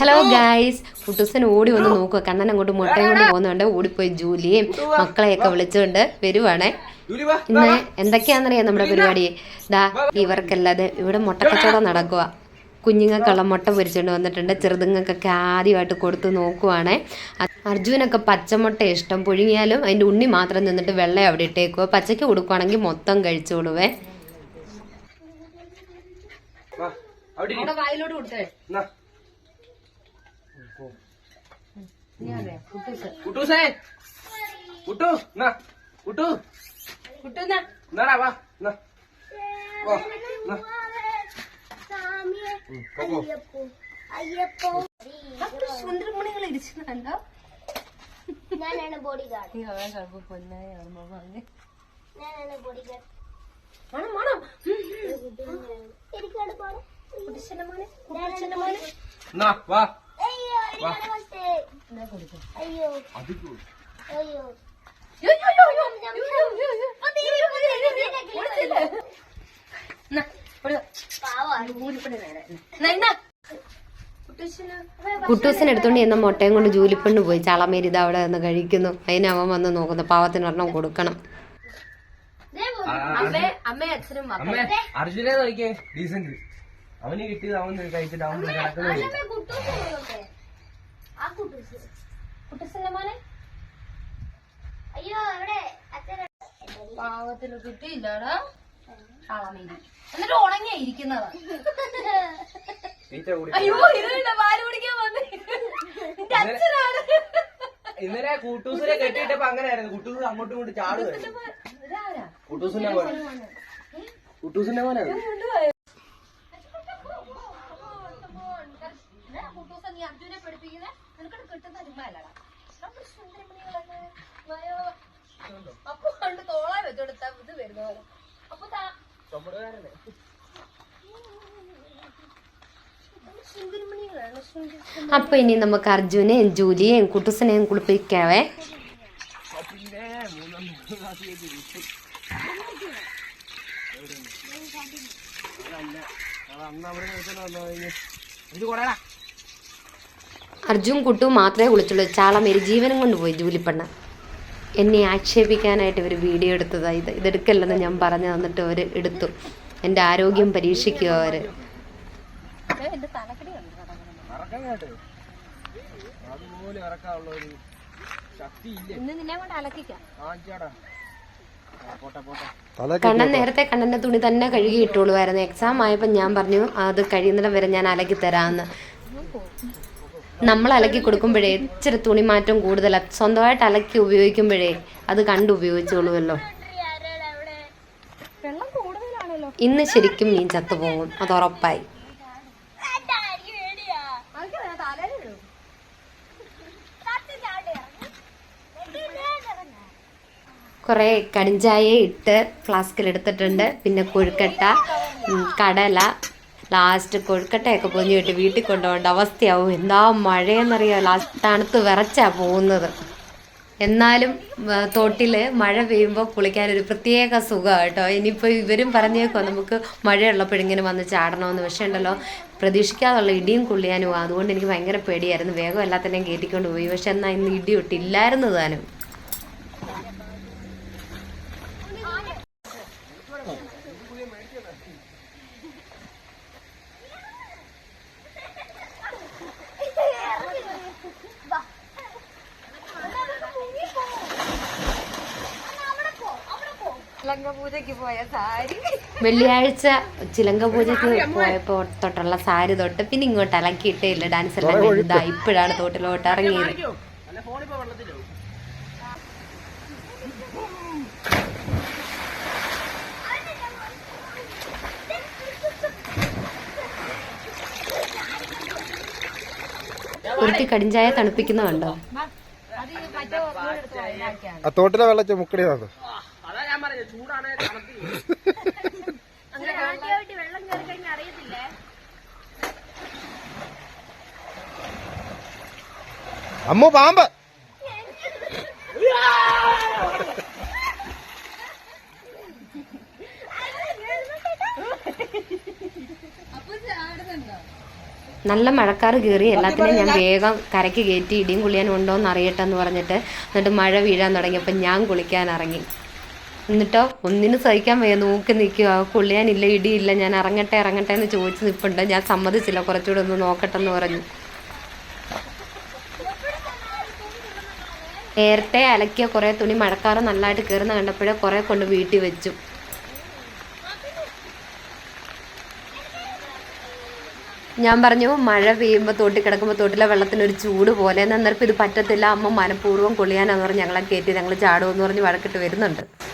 Hello guys Kuttoosan ഓടി വന്ന് നോക്കുക കണ്ണൻ അങ്ങോട്ട് മുട്ടയും കൊണ്ട് പോകുന്നുണ്ട്. ഓടിപ്പോയി ജൂലിയും മക്കളെയൊക്കെ വിളിച്ചുകൊണ്ട് വരുവാണേ. ഇന്ന് എന്തൊക്കെയാണെന്നറിയാം നമ്മുടെ പരിപാടി? ദാ ഇവർക്കല്ലാതെ ഇവിടെ മുട്ടക്കച്ചവടം നടക്കുക കുഞ്ഞുങ്ങൾക്കുള്ള മുട്ട പൊരിച്ചുകൊണ്ട് വന്നിട്ടുണ്ട്. ചെറുതുങ്ങൾക്കൊക്കെ ആദ്യമായിട്ട് കൊടുത്ത് നോക്കുവാണേ. അർജുനൊക്കെ പച്ചമുട്ട ഇഷ്ടം പുഴുങ്ങിയാലും അതിന്റെ ഉണ്ണി മാത്രം നിന്നിട്ട് വെള്ളം അവിടെ ഇട്ടേക്കുക പച്ചയ്ക്ക് കൊടുക്കുവാണെങ്കിൽ മൊത്തം കഴിച്ചോളുവേ. വാ, അവിടെ ഇരി. വായിലോട്ട് കൊടുത്തേ. കുട്ടൂസേ. കുട്ടു എന്നാ കുട്ടു. എന്നാടാ വാ എന്നാ. വാ, എന്നാ. സുന്ദരമണികൾ ഇരിച്ചിട്ടുണ്ടോ ഞാനാണ് ബോഡി ഗാർഡ് ഞാനാണ് ബോഡി ഗാർഡ് മണം മണം എനിക്കാണ് മോനെ എന്നാ, വാ. അയ്യോ. എനിക്കാണ് first. അയ്യോ. അത് കു- അയ്യോ കുട്ടൂസൻ എടുത്തോണ്ട് ചെന്ന മുട്ടയും കൊണ്ട് ജൂലിപ്പെണ്ണ് പോയി. ചളമേരി ഇത് അവിടെ നിന്ന് കഴിക്കുന്നു. അതിന് അവൻ വന്ന് നോക്കുന്നു. പാവത്തിന് ഒരെണ്ണം കൊടുക്കണം. ആ, അമ്മേ അമ്മേ അച്ഛനും അമ്മേ അർജുനെ നോക്കിയേ? ഡീസന്റ് അവന് കിട്ടിയത് അവൻ കഴിച്ചിട്ട് അവൻ കുട്ടൂസന്റെ മോനെ അയ്യോ എവിടെ അച്ഛൻ പാവത്തിന് കിട്ടിയില്ലടാ. ചളമേരി എന്നിട്ട് ഉണങ്ങിയ ഇരിക്കുന്നതാ. അയ്യോ ഇരുണ്ട പാൽ കുടിക്കാൻ വന്നേ. നിന്റെ അച്ഛനാണ്. ഇന്നലെ കൂട്ടൂസിനെ കെട്ടിയിട്ടപ്പോ അങ്ങനെയായിരുന്നു. കുട്ടൂസ് അങ്ങോട്ടും ഇങ്ങോട്ടും ചാടുക? കുട്ടൂസിന്റെ പോലെ കുട്ടൂസിന്റെ പോലെ കുട്ടൂസൻ നീ അർജുനെ പഠിപ്പിക്കുന്നത് നിനക്കത് കിട്ടുന്ന ചുമ്മാല്ലടാ നമ്മൾ സുന്ദരമണികളൊക്കെ. അപ്പൊ കണ്ട് തോളാൻ വെച്ചെടുത്ത ഇത് വരുന്ന പോലെ. അപ്പൊ അപ്പൊ ഇനി നമുക്ക് അർജുനെയും ജൂലിയെയും കുട്ടുസനെയും കുളിപ്പിക്കാവേ. മൂന്നാം ക്ലാസ്സിലേക്ക് വിട്ടു അതല്ല അത് അന്ന് അവിടെ നിർത്തുന്ന വന്നു കഴിഞ്ഞ് ഇത് കൊറേടാ അർജുൻ കുട്ടു മാത്രമേ കുളിച്ചുള്ളൂ ചാളമേരി ജീവനും കൊണ്ട് പോയി ജൂലിപ്പെണ്ണ. എന്നെ ആക്ഷേപിക്കാനായിട്ട് ഇവർ വീഡിയോ എടുത്തതായി ഇത് ഇതെടുക്കല്ലെന്ന് ഞാൻ പറഞ്ഞു തന്നിട്ട് അവർ എടുത്തു. എന്റെ ആരോഗ്യം പരീക്ഷിക്കുക അവർ കണ്ണൻ നേരത്തെ കണ്ണന്റെ തുണി തന്നെ കഴുകി ഇട്ടോളുമായിരുന്നു എക്സാം ആയപ്പോൾ ഞാൻ പറഞ്ഞു അത് കഴിയുന്നിടം വരെ ഞാൻ അലക്കി തരാമെന്ന് നമ്മൾ അലക്കി കൊടുക്കുമ്പോഴേ ഇച്ചിരി തുണി മാറ്റം കൂടുതലാണ് സ്വന്തമായിട്ട് അലക്കി ഉപയോഗിക്കുമ്പോഴേ അത് കണ്ട് ഉപയോഗിച്ചോളുമല്ലോ ഇന്ന് ശരിക്കും മീൻ ചത്തുപോകും. അത് ഉറപ്പായി. കുറേ കടിഞ്ചായ ഇട്ട് ഫ്ലാസ്കിൽ എടുത്തിട്ടുണ്ട്. പിന്നെ കൊഴുക്കട്ട കടല ലാസ്റ്റ് കൊഴുക്കട്ടയൊക്കെ പൊഞ്ഞു കിട്ടി വീട്ടിൽ കൊണ്ടുപോകേണ്ട അവസ്ഥയാവും. എന്താ മഴയെന്നറിയാം? ലാസ്റ്റ് തണുത്ത് വിറച്ചാ പോകുന്നത്. എന്നാലും തോട്ടിൽ മഴ പെയ്യുമ്പോൾ കുളിക്കാൻ ഒരു പ്രത്യേക സുഖമാണ് കേട്ടോ. ഇനിയിപ്പോൾ ഇവരും പറഞ്ഞേക്കോ നമുക്ക് മഴയുള്ളപ്പോൾ ഇങ്ങനെ വന്ന് ചാടണമെന്ന് പക്ഷേ ഉണ്ടല്ലോ പ്രതീക്ഷിക്കാതുള്ള ഇടിയും കുള്ളിയാനും അതുകൊണ്ട് എനിക്ക് ഭയങ്കര പേടിയായിരുന്നു. വേഗം എല്ലാത്തിനെയും കയറ്റിക്കൊണ്ട് പോയി. പക്ഷെ എന്നാൽ ഇന്ന് ഇടി ഒട്ടില്ലായിരുന്നു താനും. വെള്ളിയാഴ്ച ചിലങ്ക പൂജയ്ക്ക് പോയപ്പോ തൊട്ടുള്ള സാരി തൊട്ട് പിന്നെ ഇങ്ങോട്ട് അലക്കിയിട്ടേ ഇല്ല ഡാൻസ് എല്ലാം ഇതാ ഇപ്പോഴാണ് തോട്ടിലോട്ട് ഇറങ്ങിയത്. ഒരുത്തി കടിഞ്ചായ തണുപ്പിക്കുന്നതുണ്ടോ ആ തോട്ടിലെ വെള്ളച്ച മുക്കടിയതാണ് ഞാൻ പറഞ്ഞു ചൂടാണ് തണുപ്പ്. വെള്ളം കയറി കഴിഞ്ഞാൽ അറിയത്തില്ലേ? അമ്മു പാമ്പ്. നല്ല മഴക്കാർ കയറി എല്ലാത്തിനും ഞാൻ വേഗം കരയ്ക്ക് കയറ്റി ഇടിയും കുളിയാനും ഉണ്ടോ എന്ന് അറിയട്ടെ എന്ന് പറഞ്ഞിട്ട് എന്നിട്ട് മഴ വീഴാൻ തുടങ്ങിയപ്പോൾ ഞാൻ കുളിക്കാൻ ഇറങ്ങി. എന്നിട്ടോ ഒന്നിനും സഹിക്കാൻ വയ്യ. നോക്കി നിൽക്കുക. കൊള്ളിയാനില്ല ഇടിയില്ല. ഞാൻ ഇറങ്ങട്ടെ ഇറങ്ങട്ടെ എന്ന് ചോദിച്ച് നിൽപ്പുണ്ട് ഞാൻ സമ്മതിച്ചില്ല. കുറച്ചുകൂടെ ഒന്ന് നോക്കട്ടെ എന്ന് പറഞ്ഞു. നേരത്തെ അലക്കിയ കുറേ തുണി മഴക്കാറ് നല്ലതായിട്ട് കയറുന്ന കണ്ടപ്പോഴേ കുറേ കൊണ്ട് വീട്ടിൽ വെച്ചു. ഞാൻ പറഞ്ഞു മഴ പെയ്യുമ്പോൾ തോട്ടിൽ കിടക്കുമ്പോൾ തോട്ടിലെ വെള്ളത്തിന് ഒരു ചൂട് പോലെ. എന്നേരപ്പം ഇത് പറ്റത്തില്ല. അമ്മ മനഃപൂർവം കൊള്ളിയാനാന്ന് പറഞ്ഞ് ഞങ്ങളെ കയറ്റി ഞങ്ങൾ ചാടുമെന്ന് പറഞ്ഞ് വഴക്കിട്ട് വരുന്നുണ്ട്.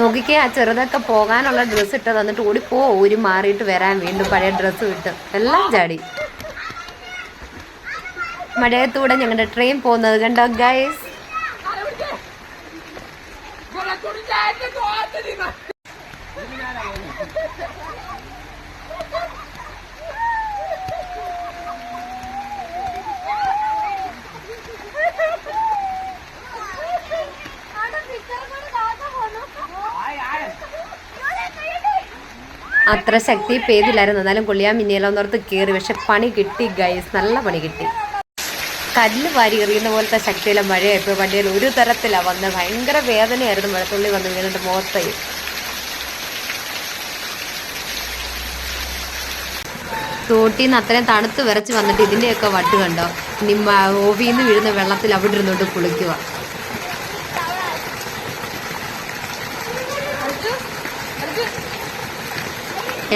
നോക്കിക്കേ ആ ചെറുതൊക്കെ പോകാനുള്ള ഡ്രസ്സ് ഇട്ട് തന്നിട്ട് ഓടിപ്പോ ഊരി മാറിയിട്ട് വരാൻ വീണ്ടും പഴയ ഡ്രസ്സ് വിട്ട് എല്ലാം ചാടി. മഴയത്തൂടെ ഞങ്ങളുടെ ട്രെയിൻ പോകുന്നത് കണ്ടോ ഗൈസ് അത്ര ശക്തി പെയ്തില്ലായിരുന്നു. എന്നാലും കൊള്ളിയാൻ മിന്നിയലോന്നോർത്ത് കയറി പക്ഷെ പണി കിട്ടി ഗൈസ് നല്ല പണി കിട്ടി. കല്ല് വാരി എറിയുന്ന പോലത്തെ ശക്തിയിലെ മഴയായപ്പോൾ വണ്ടിയിൽ ഒരു തരത്തിലാണ് വന്ന് ഭയങ്കര വേദനയായിരുന്നു. മഴത്തുള്ളി വന്ന് വീണിട്ട് മുഖത്തായി തോട്ടിൽ നിന്ന് അത്രയും തണുത്ത് വിറച്ച് വന്നിട്ട് ഇതിന്റെയൊക്കെ വട്ട് കണ്ടോ? നിമ്മ ഓവിയിൽ നിന്ന് വീഴുന്ന വെള്ളത്തിൽ അവിടെ ഇരുന്നോട്ട് കുളിക്കുക.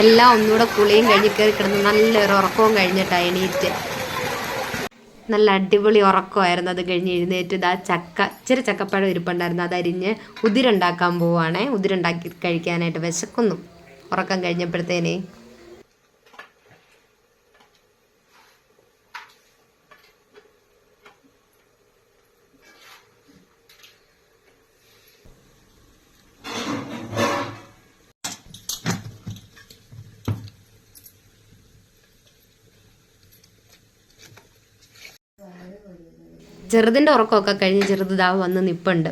എല്ലാം ഒന്നുകൂടെ കുളിയും കഴിഞ്ഞ് കയറി കിടന്ന് നല്ലൊരു ഉറക്കവും കഴിഞ്ഞിട്ടാണ് എണീറ്റ്. നല്ല അടിപൊളി ഉറക്കമായിരുന്നു അത് കഴിഞ്ഞ് എഴുന്നേറ്റ്. ഇതാ ചക്ക ഇച്ചിരി ചക്കപ്പഴം ഇരിപ്പുണ്ടായിരുന്നു. അതരിഞ്ഞ് ഉതിരുണ്ടാക്കാൻ പോവുകയാണേ ഉതിരുണ്ടാക്കി കഴിക്കാനായിട്ട് വിശക്കുന്നു. ഉറക്കം കഴിഞ്ഞപ്പോഴത്തേനേ. ചെറുതിന്റെ ഉറക്കമൊക്കെ കഴിഞ്ഞ് ചെറുത് വന്ന് നിപ്പുണ്ട്?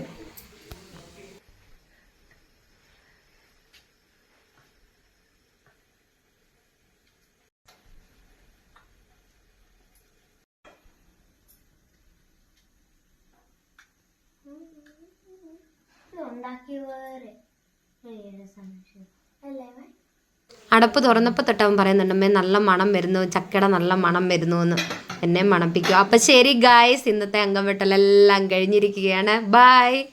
അടപ്പ് തുറന്നപ്പോൾ തൊട്ടവൻ പറയുന്നുണ്ടമ്മേ നല്ല മണം വരുന്നു ചക്കയുടെ നല്ല മണം വരുന്നു എന്ന് എന്നെ മണപ്പിക്കും. അപ്പം ശരി ഗായ്സ് ഇന്നത്തെ അംഗം വെട്ടലെല്ലാം കഴിഞ്ഞിരിക്കുകയാണ്. ബായ്